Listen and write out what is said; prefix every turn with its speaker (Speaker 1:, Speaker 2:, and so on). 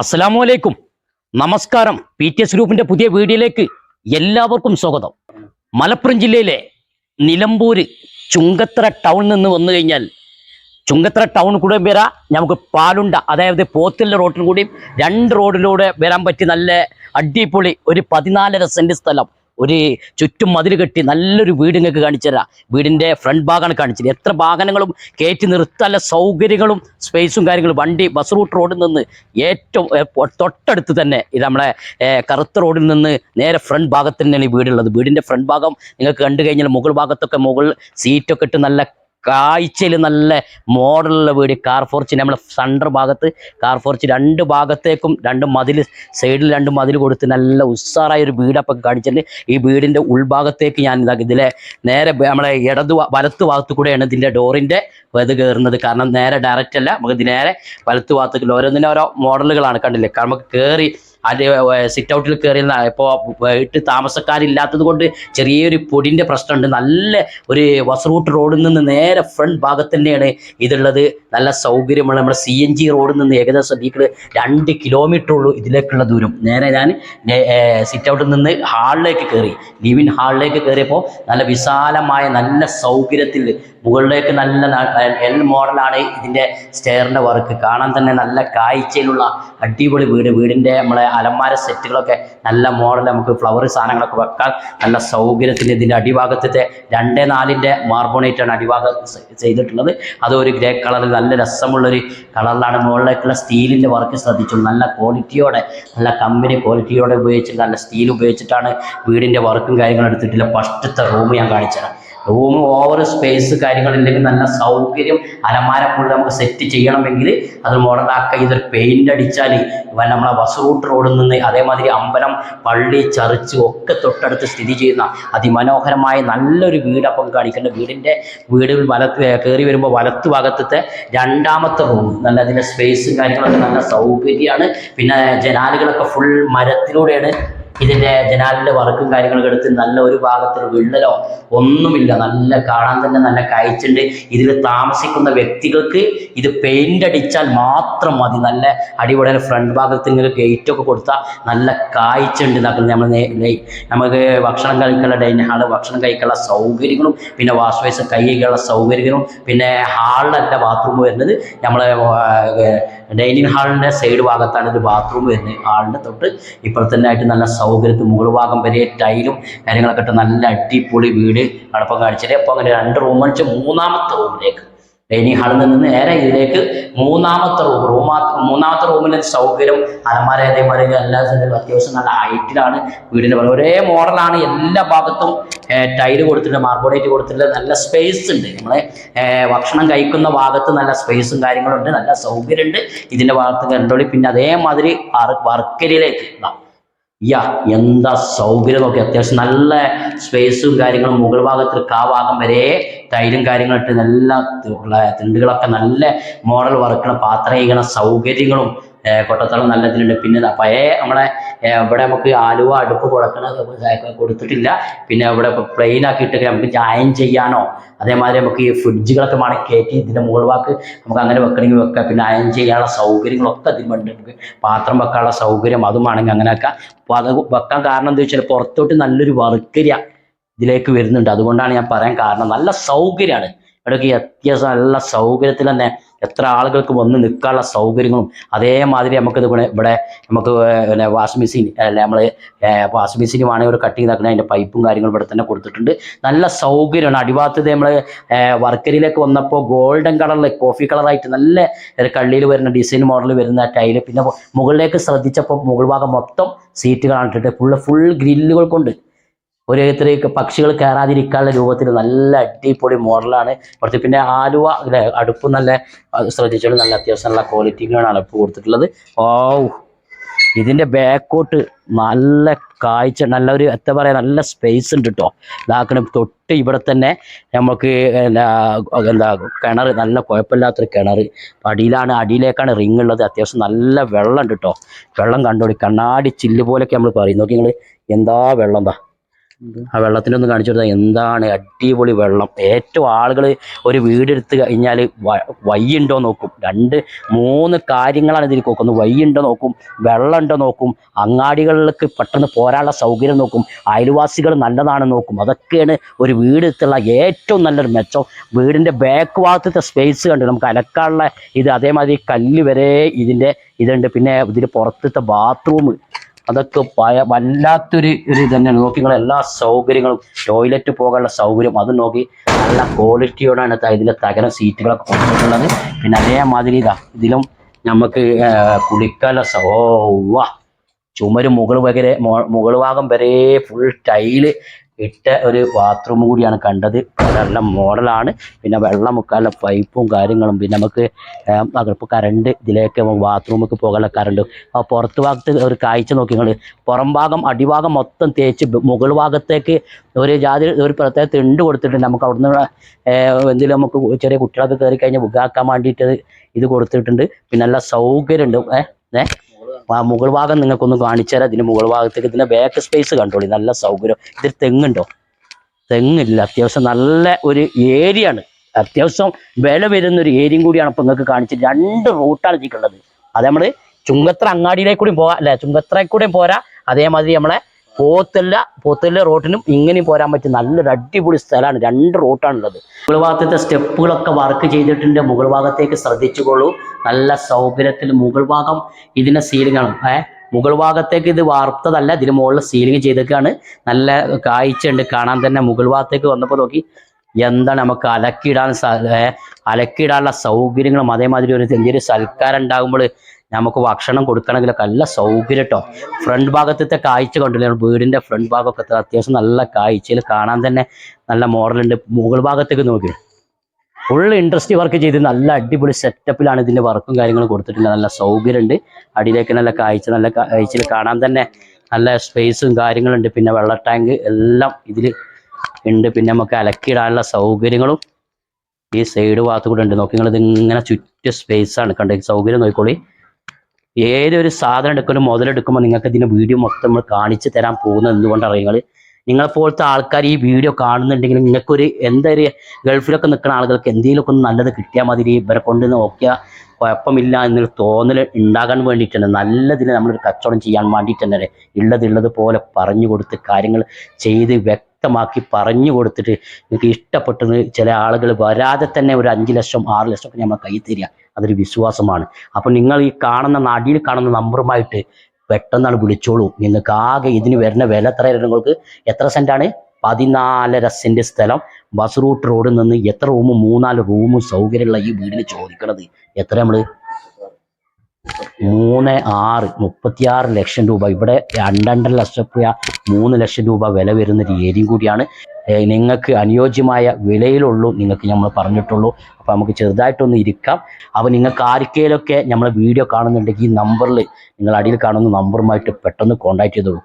Speaker 1: അസ്സലാമു അലൈക്കും. നമസ്കാരം. പി ടി എസ് ഗ്രൂപ്പിന്റെ പുതിയ വീഡിയോയിലേക്ക് എല്ലാവർക്കും സ്വാഗതം. മലപ്പുറം ജില്ലയിലെ നിലമ്പൂര് ചുങ്കത്തറ ടൗണിൽ നിന്ന് വന്നു കഴിഞ്ഞാൽ ചുങ്കത്തറ ടൗൺ കൂടെ വരാ നമുക്ക് പാലുണ്ട അതായത് പോത്തല്ല റോഡിൽ കൂടിയും രണ്ട് റോഡിലൂടെ വരാൻ പറ്റി നല്ല അടിപൊളി ഒരു പതിനാലര സെന്റ് സ്ഥലം. ഒരു ചുറ്റും മതിൽ കെട്ടി നല്ലൊരു വീട് നിങ്ങൾക്ക് കാണിച്ചു തരാം. വീടിന്റെ ഫ്രണ്ട് ഭാഗമാണ് കാണിച്ചത്. എത്ര വാഹനങ്ങളും കയറ്റി നിർത്താനുള്ള സൗകര്യങ്ങളും സ്പേസും കാര്യങ്ങളും വണ്ടി ബസ് റൂട്ട് റോഡിൽ നിന്ന് ഏറ്റവും തൊട്ടടുത്ത് തന്നെ ഇത് നമ്മളെ കറുത്ത റോഡിൽ നിന്ന് നേരെ ഫ്രണ്ട് ഭാഗത്ത് തന്നെയാണ് ഈ വീടുള്ളത്. വീടിന്റെ ഫ്രണ്ട് ഭാഗം നിങ്ങൾക്ക് കണ്ടു കഴിഞ്ഞാൽ മുകൾ ഭാഗത്തൊക്കെ മുകൾ സീറ്റൊക്കെ ഇട്ട് നല്ല കാഴ്ചയിൽ നല്ല മോഡലുള്ള വീട് കാർ ഫോർച്ച് നമ്മളെ സെന്റർ ഭാഗത്ത് കാർ ഫോർച്ച് രണ്ട് ഭാഗത്തേക്കും രണ്ട് മതിൽ സൈഡിൽ രണ്ട് മതിൽ കൊടുത്ത് നല്ല ഉസ്സാറായ ഒരു വീടപ്പം കാണിച്ചിട്ടുണ്ട്. ഈ വീടിന്റെ ഉൾഭാഗത്തേക്ക് ഞാൻ ഇതാക്കി ഇതിലെ നേരെ നമ്മളെ ഇടത് വലത്ത് ഭാഗത്ത് കൂടെയാണ് ഇതിന്റെ ഡോറിന്റെ ഇത് കയറുന്നത്. കാരണം നേരെ ഡയറക്റ്റ് അല്ല നമുക്ക് നേരെ വലത്ത് ഭാഗത്തേക്ക് ഓരോന്നിനും ഓരോ മോഡലുകളാണ് കണ്ടില്ലേ? നമുക്ക് കയറി അതിന്റെ സിറ്റ് ഔട്ടിൽ കയറി ഇപ്പോൾ വീട്ട് താമസക്കാരില്ലാത്തത് കൊണ്ട് ചെറിയൊരു പൊടിന്റെ പ്രശ്നമുണ്ട്. നല്ല ഒരു വസറൂട്ട് റൂട്ട് റോഡിൽ നിന്ന് നേരെ ഫ്രണ്ട് ഭാഗത്ത് തന്നെയാണ് ഇതുള്ളത്. നല്ല സൗകര്യമുള്ള നമ്മുടെ സി എൻ ജി റോഡിൽ നിന്ന് ഏകദേശം ഇതിൽ രണ്ട് കിലോമീറ്റർ ഉള്ളൂ ഇതിലേക്കുള്ള ദൂരം. നേരെ ഞാൻ സിറ്റ് ഔട്ടിൽ നിന്ന് ഹാളിലേക്ക് കയറി ലിവിൻ ഹാളിലേക്ക് കയറിയപ്പോൾ നല്ല വിശാലമായ നല്ല സൗകര്യത്തിൽ മുകളിലേക്ക് നല്ല എൽ മോഡലാണ് ഇതിന്റെ സ്റ്റെയറിന്റെ വർക്ക്. കാണാൻ തന്നെ നല്ല കാഴ്ചയിലുള്ള അടിപൊളി വീട്. വീടിന്റെ നമ്മളെ അലമാര സെറ്റുകളൊക്കെ നല്ല മോഡൽ നമുക്ക് ഫ്ലവർ സാധനങ്ങളൊക്കെ വെക്കാൻ നല്ല സൗകര്യത്തിന് ഇതിന്റെ അടിഭാഗത്തെ രണ്ടേ നാലിന്റെ മാർബോണേറ്റാണ് അടിഭാഗം ചെയ്തിട്ടുള്ളത്. അത് ഒരു ഗ്രേ കളറിൽ നല്ല രസമുള്ളൊരു കളറിലാണ് മുകളിലേക്കുള്ള സ്റ്റീലിന്റെ വർക്ക് ശ്രദ്ധിച്ചു. നല്ല ക്വാളിറ്റിയോടെ നല്ല കമ്പനി ക്വാളിറ്റിയോടെ ഉപയോഗിച്ച് നല്ല സ്റ്റീൽ ഉപയോഗിച്ചിട്ടാണ് വീടിന്റെ വർക്കും കാര്യങ്ങളും എടുത്തിട്ടില്ല. ഫസ്റ്റത്തെ റൂം ഞാൻ കാണിച്ചുതരാം. റൂം ഓവർ സ്പേസ് കാര്യങ്ങളില്ലെങ്കിൽ നല്ല സൗകര്യം അലമാര പോലെ നമുക്ക് സെറ്റ് ചെയ്യണമെങ്കിൽ അത് മോഡലാക്കുക ഇതൊരു പെയിന്റ് അടിച്ചാൽ നമ്മളെ ബസ് റൂട്ട് റോഡിൽ നിന്ന് അതേമാതിരി അമ്പലം പള്ളി ചർച്ച് ഒക്കെ തൊട്ടടുത്ത് സ്ഥിതി ചെയ്യുന്ന അതിമനോഹരമായ നല്ലൊരു വീട് അപ്പം കാണിക്കേണ്ട വീടിന്റെ വീടുകൾ വലത്ത് കയറി വരുമ്പോൾ വലത്ത് ഭാഗത്തത്തെ രണ്ടാമത്തെ റൂം നല്ല അതിന്റെ സ്പേസും കാര്യങ്ങളൊക്കെ നല്ല സൗകര്യമാണ്. പിന്നെ ജനാലുകളൊക്കെ ഫുൾ മരത്തിലൂടെയാണ് ഇതിന്റെ ജനാലിന്റെ വർക്കും കാര്യങ്ങളൊക്കെ എടുത്ത് നല്ല ഒരു ഭാഗത്തിൽ വിള്ളലോ ഒന്നുമില്ല. നല്ല കാണാൻ തന്നെ നല്ല കാഴ്ചയുണ്ട്. ഇതിൽ താമസിക്കുന്ന വ്യക്തികൾക്ക് ഇത് പെയിന്റ് അടിച്ചാൽ മാത്രം മതി. നല്ല അടിപൊളി ഫ്രണ്ട് ഭാഗത്ത് നിങ്ങൾക്ക് ഗേറ്റ് ഒക്കെ കൊടുത്താൽ നല്ല കാഴ്ച ഉണ്ട് നമ്മൾ നമുക്ക് ഭക്ഷണം കഴിക്കാനുള്ള ഡൈനിങ് ഹാൾ ഭക്ഷണം കഴിക്കാനുള്ള സൗകര്യങ്ങളും പിന്നെ വാഷ് ബേസ് കൈ സൗകര്യങ്ങളും പിന്നെ ഹാളിലല്ല ബാത്റൂം വരുന്നത്. നമ്മളെ ഡൈനിങ് ഹാളിന്റെ സൈഡ് ഭാഗത്താണ് ഒരു ബാത്റൂം വരുന്നത്. ഹാളിന്റെ തൊട്ട് ഇപ്പുറത്തന്നെ ആയിട്ട് നല്ല സൗകര്യത്തിൽ മുകൾ ഭാഗം വരെ ടൈലും കാര്യങ്ങളൊക്കെ ഇട്ട് നല്ല അടിപൊളി വീട് അടുപ്പം കാണിച്ചിട്ട് അപ്പോൾ അങ്ങനെ രണ്ട് റൂം അടിച്ച് മൂന്നാമത്തെ റൂമിലേക്ക് ഡൈനിങ് ഹാളിൽ നിന്ന് നേരെ ഇതിലേക്ക് മൂന്നാമത്തെ റൂം റൂമാ മൂന്നാമത്തെ റൂമിലെ സൗകര്യം അലമാര അതേമാതിരി എല്ലാ അത്യാവശ്യം നല്ല ഹൈറ്റിലാണ് വീടിന്റെ പണി. ഒരേ മോഡലാണ് എല്ലാ ഭാഗത്തും ടൈൽ കൊടുത്തിട്ടുണ്ട് മാർബോഡേറ്റ് കൊടുത്തിട്ടുണ്ട് നല്ല സ്പേസ് ഉണ്ട്. നമ്മളെ ഭക്ഷണം കഴിക്കുന്ന ഭാഗത്ത് നല്ല സ്പേസും കാര്യങ്ങളുണ്ട് നല്ല സൗകര്യമുണ്ട്. ഇതിന്റെ ഭാഗത്ത് കണ്ടോളി പിന്നെ അതേമാതിരി വർക്കരിയിലേക്ക് ഇതാ. യാ എന്താ സൗകര്യം നോക്കി. അത്യാവശ്യം നല്ല സ്പേസും കാര്യങ്ങളും മുകൾ ഭാഗത്ത് കാ ഭാഗം വരെ ടൈലും കാര്യങ്ങളും നല്ല തിണ്ടുകളൊക്കെ നല്ല മോഡൽ വർക്കുകളും പാത്രം കഴിക്കണ സൗകര്യങ്ങളും കൊട്ടത്തളം നല്ല ഇതിലുണ്ട്. പിന്നെ പഴയ നമ്മളെ ഇവിടെ നമുക്ക് ആലുവ അടുപ്പ് കൊടുക്കണ കൊടുത്തിട്ടില്ല. പിന്നെ ഇവിടെ പ്ലെയിൻ ആക്കിയിട്ടൊക്കെ നമുക്ക് ജായം ചെയ്യാനോ അതേമാതിരി നമുക്ക് ഈ ഫ്രിഡ്ജുകളൊക്കെ വേണമെങ്കിൽ കയറ്റി ഇതിന്റെ മുകൾ ഭാഗത്ത് നമുക്ക് അങ്ങനെ വെക്കണമെങ്കിൽ വെക്കാം. പിന്നെ അയൺ ചെയ്യാനുള്ള സൗകര്യങ്ങളൊക്കെ അതിലുണ്ട് നമുക്ക് പാത്രം വെക്കാനുള്ള സൗകര്യം അതും ആണെങ്കിൽ അങ്ങനെ വെക്കാം. അപ്പോൾ അത് വെക്കാൻ കാരണം എന്താ വെച്ചാൽ പുറത്തോട്ട് നല്ലൊരു വർക്കരിയ ഇതിലേക്ക് വരുന്നുണ്ട്. അതുകൊണ്ടാണ് ഞാൻ പറയാൻ കാരണം നല്ല സൗകര്യമാണ്. ഇവിടെയൊക്കെ അത്യാവശ്യം നല്ല സൗകര്യത്തിൽ തന്നെ എത്ര ആളുകൾക്ക് വന്ന് നിൽക്കാനുള്ള സൗകര്യങ്ങളും അതേമാതിരി നമുക്കിത് ഇവിടെ ഇവിടെ നമുക്ക് പിന്നെ വാഷിംഗ് മെഷീൻ അല്ല നമ്മൾ വാഷിംഗ് മെഷീൻ വേണമെങ്കിൽ ഒരു കട്ടിങ് നടക്കുന്നത് അതിന്റെ പൈപ്പും കാര്യങ്ങളും ഇവിടെ തന്നെ കൊടുത്തിട്ടുണ്ട്. നല്ല സൗകര്യമാണ്. അടിഭാഗത്ത് നമ്മൾ വർക്കരിയിലേക്ക് വന്നപ്പോൾ ഗോൾഡൻ കളറിൽ കോഫി കളറായിട്ട് നല്ല കള്ളിയിൽ വരുന്ന ഡിസൈൻ മോഡൽ വരുന്ന ടൈൽ. പിന്നെ മുകളിലേക്ക് ശ്രദ്ധിച്ചപ്പോൾ മുകൾ ഭാഗം മൊത്തം സീറ്റുകളാണ് ഇട്ടിട്ട് ഫുള്ള് ഫുൾ ഗ്രില്ലുകൾ കൊണ്ട് ഓരോരുത്തർക്ക് പക്ഷികൾ കയറാതിരിക്കാനുള്ള രൂപത്തിൽ നല്ല അടിപൊളി മോഡലാണ്. കുറച്ച് പിന്നെ ആലുവ അല്ലെ? അടുപ്പ് നല്ല ശ്രദ്ധിച്ചാലും നല്ല അത്യാവശ്യം നല്ല ക്വാളിറ്റിയിലാണ് അടുപ്പ് കൊടുത്തിട്ടുള്ളത്. ഓ ഇതിന്റെ ബാക്കോട്ട് നല്ല കാഴ്ച നല്ല ഒരു പറയുക നല്ല സ്പേസ് ഉണ്ട് കേട്ടോ ഇതാക്കണം തൊട്ട് ഇവിടെ തന്നെ നമുക്ക് എന്താ എന്താ കിണർ നല്ല കുഴപ്പമില്ലാത്തൊരു കിണർ. അടിയിലാണ് അടിയിലേക്കാണ് റിങ് ഉള്ളത്. അത്യാവശ്യം നല്ല വെള്ളം ഉണ്ട് കേട്ടോ വെള്ളം കണ്ടോളി കണ്ണാടി ചില്ല് പോലൊക്കെ നമ്മൾ പറയും. നോക്കി നിങ്ങൾ എന്താ വെള്ളം എന്താ ആ വെള്ളത്തിന്റെ ഒന്ന് കാണിച്ചു കൊടുത്താൽ എന്താണ് അടിപൊളി വെള്ളം. ഏറ്റവും ആളുകൾ ഒരു വീടെടുത്ത് കഴിഞ്ഞാൽ വയ്യുണ്ടോ നോക്കും. രണ്ട് മൂന്ന് കാര്യങ്ങളാണ് ഇതിൽ നോക്കുന്നത്. വയ്യുണ്ടോ നോക്കും വെള്ളം ഉണ്ടോ നോക്കും അങ്ങാടികളിലേക്ക് പെട്ടെന്ന് പോരാനുള്ള സൗകര്യം നോക്കും അയൽവാസികൾ നല്ലതാണ് നോക്കും. അതൊക്കെയാണ് ഒരു വീടെടുത്തുള്ള ഏറ്റവും നല്ലൊരു മെച്ചം. വീടിന്റെ ബാക്ക് ഭാഗത്തെ സ്പേസ് കണ്ട് നമുക്ക് അലക്കാനുള്ള ഇത് അതേമാതിരി കല്ല് വരെ ഇതിന്റെ ഇതുണ്ട്. പിന്നെ ഇതിൽ പുറത്തത്തെ ബാത്റൂം അതൊക്കെ പയ വല്ലാത്തൊരു ഒരു ഇത് തന്നെയാണ് നോക്കി നിങ്ങൾ എല്ലാ സൗകര്യങ്ങളും ടോയ്ലറ്റ് പോകാനുള്ള സൗകര്യം അത് നോക്കി നല്ല ക്വാളിറ്റിയോടാണ് ഇതിലെ തകരം സീറ്റുകളൊക്കെ കൊടുത്തിട്ടുള്ളത് പിന്നെ അതേമാതിരി ഇതാ ഇതിലും നമുക്ക് കുളിക്കാനുള്ള സൗ വാ ചുമര് മുകൾ മോ- മുകൾ ഭാഗം വരെ ഫുൾ ടൈൽ ഇട്ട ഒരു ബാത്റൂം കൂടിയാണ് കണ്ടത്. നല്ല മോഡലാണ് പിന്നെ വെള്ളം മുക്കാനുള്ള പൈപ്പും കാര്യങ്ങളും. പിന്നെ നമുക്ക് ഇപ്പോൾ കറണ്ട് ഇതിലേക്ക് ബാത്റൂമിലേക്ക് പോകാനുള്ള കറണ്ട് ആ പുറത്ത് ഭാഗത്ത് ഒരു കാഴ്ച നോക്കി നിങ്ങൾ പുറം ഭാഗം അടിഭാഗം മൊത്തം തേച്ച് മുകൾ ഭാഗത്തേക്ക് ഒരു ജാതി ഒരു പ്രത്യേക തിണ്ട് കൊടുത്തിട്ടുണ്ട്. നമുക്ക് അവിടുന്ന് എന്തെങ്കിലും നമുക്ക് ചെറിയ കുട്ടികളൊക്കെ കയറി കഴിഞ്ഞാൽ ബുക്കാക്കാൻ വേണ്ടിയിട്ട് ഇത് കൊടുത്തിട്ടുണ്ട്. പിന്നെ നല്ല സൗകര്യമുണ്ട്. ഏഹ് ഏഹ് ആ മുകൾ ഭാഗം നിങ്ങൾക്കൊന്ന് കാണിച്ചു തരാം. ഇതിന് മുകൾ ഭാഗത്തേക്ക് ഇതിന്റെ ബാക്ക് സ്പേസ് കണ്ടോളി. നല്ല സൗകര്യം. ഇതിൽ തെങ്ങുണ്ടോ? തെങ്ങില്ല. അത്യാവശ്യം നല്ല ഒരു ഏരിയ ആണ്. അത്യാവശ്യം വില വരുന്ന ഒരു ഏരിയയും കൂടിയാണ് ഇപ്പൊ നിങ്ങൾക്ക് കാണിച്ചത്. രണ്ട് റൂട്ടാണ് ഇതിക്കുള്ളത്. അത് നമ്മൾ ചുങ്കത്ര അങ്ങാടിയിലേക്ക് കൂടി പോകാം അല്ലെ ചുങ്കത്രയിൽ പോരാ. അതേമാതിരി നമ്മളെ പോത്തല്ല പോത്തല്ല റോട്ടിനും ഇങ്ങനെയും പോരാൻ പറ്റും നല്ലൊരു അടിപൊളി സ്ഥലമാണ്. രണ്ട് റൂട്ടാണുള്ളത് മുകൾ ഭാഗത്തെ സ്റ്റെപ്പുകളൊക്കെ വർക്ക് ചെയ്തിട്ടുണ്ട്. മുകൾ ഭാഗത്തേക്ക് ശ്രദ്ധിച്ചുകൊള്ളൂ. നല്ല സൗകര്യത്തിൽ മുകൾ ഭാഗം ഇതിന്റെ സീലിംഗ് ആണ്. ഏഹ് മുകൾ ഭാഗത്തേക്ക് ഇത് വാർത്തതല്ല ഇതിന് മുകളിൽ സീലിംഗ് ചെയ്തേക്കാണ്. നല്ല കാഴ്ച ഉണ്ട് കാണാൻ തന്നെ മുകൾ ഭാഗത്തേക്ക് വന്നപ്പോൾ നോക്കി എന്താണ് നമുക്ക് അലക്കിയിടാൻ അലക്കിയിടാനുള്ള സൗകര്യങ്ങളും അതേമാതിരി ഒരു എന്തൊരു സൽക്കാരം ഉണ്ടാകുമ്പോൾ നമുക്ക് ഭക്ഷണം കൊടുക്കണമെങ്കിലൊക്കെ നല്ല സൗകര്യം കേട്ടോ ഫ്രണ്ട് ഭാഗത്തെ കാഴ്ച കണ്ടില്ലേ വീടിന്റെ ഫ്രണ്ട് ഭാഗമൊക്കെ അത്യാവശ്യം നല്ല കാഴ്ചയിൽ കാണാൻ തന്നെ നല്ല മോഡലുണ്ട് മുകൾ ഭാഗത്തേക്ക് നോക്കി. ഫുൾ ഇൻട്രസ്റ്റ് വർക്ക് ചെയ്ത് നല്ല അടിപൊളി സെറ്റപ്പിലാണ് ഇതിന്റെ വർക്കും കാര്യങ്ങളും കൊടുത്തിട്ടുള്ളത് നല്ല സൗകര്യമുണ്ട്. അടിയിലേക്ക് നല്ല കാഴ്ച നല്ല കാഴ്ചയിൽ കാണാൻ തന്നെ നല്ല സ്പേസും കാര്യങ്ങളുണ്ട്. പിന്നെ വെള്ള ടാങ്ക് എല്ലാം ഇതിൽ ഉണ്ട്. പിന്നെ നമുക്ക് അലക്കിയിടാനുള്ള സൗകര്യങ്ങളും ഈ സൈഡ് ഭാഗത്ത് കൂടെ ഉണ്ട്. നോക്കി നിങ്ങളിത് ഇങ്ങനെ ചുറ്റും സ്പേസ് ആണ്. കണ്ടോ സൗകര്യം നോക്കിക്കോളി. ഏതൊരു സാധനം എടുക്കുമ്പോൾ മുതലെടുക്കുമ്പോൾ നിങ്ങൾക്ക് ഇതിന്റെ വീഡിയോ മൊത്തം നമ്മൾ കാണിച്ചു തരാൻ പോകുന്നത് നിങ്ങൾ നിങ്ങളെപ്പോലത്തെ ആൾക്കാർ ഈ വീഡിയോ കാണുന്നുണ്ടെങ്കിൽ നിങ്ങൾക്കൊരു എന്തൊരു ഗൾഫിലൊക്കെ നിൽക്കുന്ന ആളുകൾക്ക് എന്തെങ്കിലുമൊക്കെ ഒന്ന് നല്ലത് കിട്ടിയാൽ മതി ഇവരെ കൊണ്ട് നോക്കിയാൽ കുഴപ്പമില്ല എന്നൊരു തോന്നൽ ഉണ്ടാകാൻ വേണ്ടിയിട്ടാണ്. നല്ലതിന് നമ്മളൊരു കച്ചവടം ചെയ്യാൻ വേണ്ടിയിട്ട് തന്നെ ഉള്ളത് ഉള്ളത് പോലെ പറഞ്ഞു കൊടുത്ത് കാര്യങ്ങൾ ചെയ്ത് വ്യക്തമാക്കി പറഞ്ഞു കൊടുത്തിട്ട് നിങ്ങൾക്ക് ഇഷ്ടപ്പെട്ടത് ചില ആളുകൾ വരാതെ തന്നെ ഒരു അഞ്ച് ലക്ഷം ആറ് ലക്ഷം ഒക്കെ നമ്മൾ കൈ തരിക. അതൊരു വിശ്വാസമാണ്. അപ്പോൾ നിങ്ങൾ ഈ കാണുന്ന നടിയിൽ കാണുന്ന നമ്പറുമായിട്ട് പെട്ടെന്നാണ് വിളിച്ചോളൂ. നിങ്ങൾക്ക് ആകെ ഇതിന് വരുന്ന വില എത്ര നിങ്ങൾക്ക്? എത്ര സെന്റാണ്? പതിനാലര സെന്റ് സ്ഥലം. ബസ് റൂട്ട് റോഡിൽ നിന്ന് എത്ര റൂമും മൂന്നാൽ റൂമും സൗകര്യമുള്ള ഈ വീടിന് ചോദിക്കണത്? എത്ര നമ്മൾ? മൂന്ന് ആറ് മുപ്പത്തിയാറ് ലക്ഷം രൂപ. ഇവിടെ രണ്ടര ലക്ഷം രൂപ മൂന്ന് ലക്ഷം രൂപ വില വരുന്ന ഒരു ഏരിയയും കൂടിയാണ്. നിങ്ങൾക്ക് അനുയോജ്യമായ വിലയിലുള്ളൂ നിങ്ങൾക്ക് നമ്മൾ പറഞ്ഞിട്ടുള്ളൂ. അപ്പോൾ നമുക്ക് ചെറുതായിട്ടൊന്ന് ഇരിക്കാം. അപ്പോൾ നിങ്ങൾക്ക് ആർക്കേലൊക്കെ നമ്മൾ വീഡിയോ കാണുന്നുണ്ടെങ്കിൽ ഈ നമ്പറിൽ നിങ്ങൾ അടിയിൽ കാണുന്ന നമ്പറുമായിട്ട് പെട്ടെന്ന് കോൺടാക്ട് ചെയ്തോളൂ.